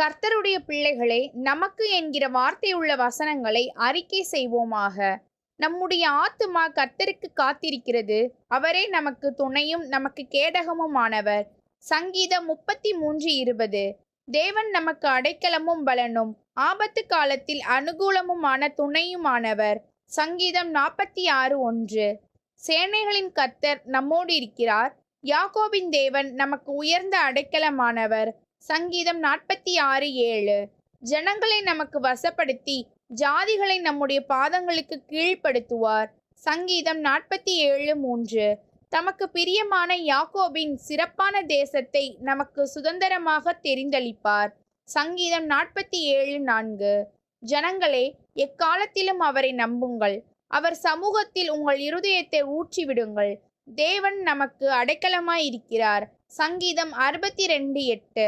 கர்த்தருடைய பிள்ளைகளே நமக்கு என்கிற வார்த்தையுள்ள வசனங்களை அறிக்கை செய்வோமாக. நம்முடைய ஆத்துமா கர்த்தருக்கு காத்திருக்கிறது. அவரே நமக்கு துணையும் நமக்கு கேடகமுமானவர். சங்கீதம் முப்பத்தி மூன்று இருபது. தேவன் நமக்கு அடைக்கலமும் பலனும் ஆபத்து காலத்தில் அனுகூலமுமான துணையுமானவர். சங்கீதம் நாற்பத்தி ஆறு ஒன்று. சேனைகளின் கர்த்தர் நம்மோடு இருக்கிறார். யாகோபின் தேவன் நமக்கு உயர்ந்த அடைக்கலமானவர். சங்கீதம் நாற்பத்தி ஆறு ஏழு. ஜனங்களை நமக்கு வசப்படுத்தி ஜாதிகளை நம்முடைய பாதங்களுக்கு கீழ்ப்படுத்துவார். சங்கீதம் நாற்பத்தி ஏழு மூன்று. தமக்கு பிரியமான யாக்கோபின் சிறப்பான தேசத்தை நமக்கு சுதந்திரமாக தெரிந்தளிப்பார். சங்கீதம் நாற்பத்தி ஏழு நான்கு. ஜனங்களே எக்காலத்திலும் அவரை நம்புங்கள். அவர் சமூகத்தில் உங்கள் இருதயத்தை ஊற்றிவிடுங்கள். தேவன் நமக்கு அடைக்கலமாய் இருக்கிறார் சங்கீதம் அறுபத்தி ரெண்டு எட்டு.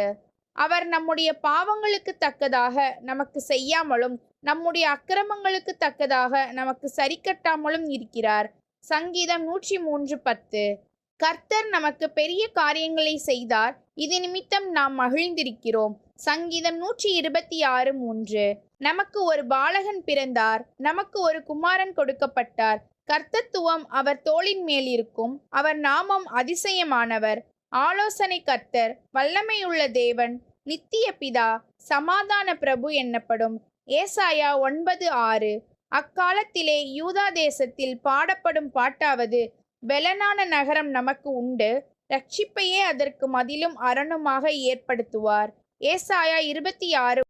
அவர் நம்முடைய பாவங்களுக்கு தக்கதாக நமக்கு செய்யாமலும் நம்முடைய அக்கிரமங்களுக்கு தக்கதாக நமக்கு சரிக்கட்டாமலும் இருக்கிறார். சங்கீதம் நூற்றி மூன்று பத்து. கர்த்தர் நமக்கு பெரிய காரியங்களை செய்தார். இது நிமித்தம் நாம் மகிழ்ந்திருக்கிறோம். சங்கீதம் நூற்றி இருபத்தி ஆறு மூன்று. நமக்கு ஒரு பாலகன் பிறந்தார். நமக்கு ஒரு குமாரன் கொடுக்கப்பட்டார். கர்த்தத்துவம் அவர் தோளின் மேல் இருக்கும். அவர் நாமம் அதிசயமானவர். ஆலோசனை கர்த்தர் வல்லமையுள்ள தேவன் நித்திய பிதா சமாதான பிரபு என்னப்படும். ஏசாயா ஒன்பது ஆறு. அக்காலத்திலே யூதா தேசத்தில் பாடப்படும் பாட்டாவது பெலனான நகரம் நமக்கு உண்டு. ரட்சிப்பையே அதற்கு மதிலும் அரணுமாக ஏற்படுத்துவார். ஏசாயா இருபத்தி ஆறு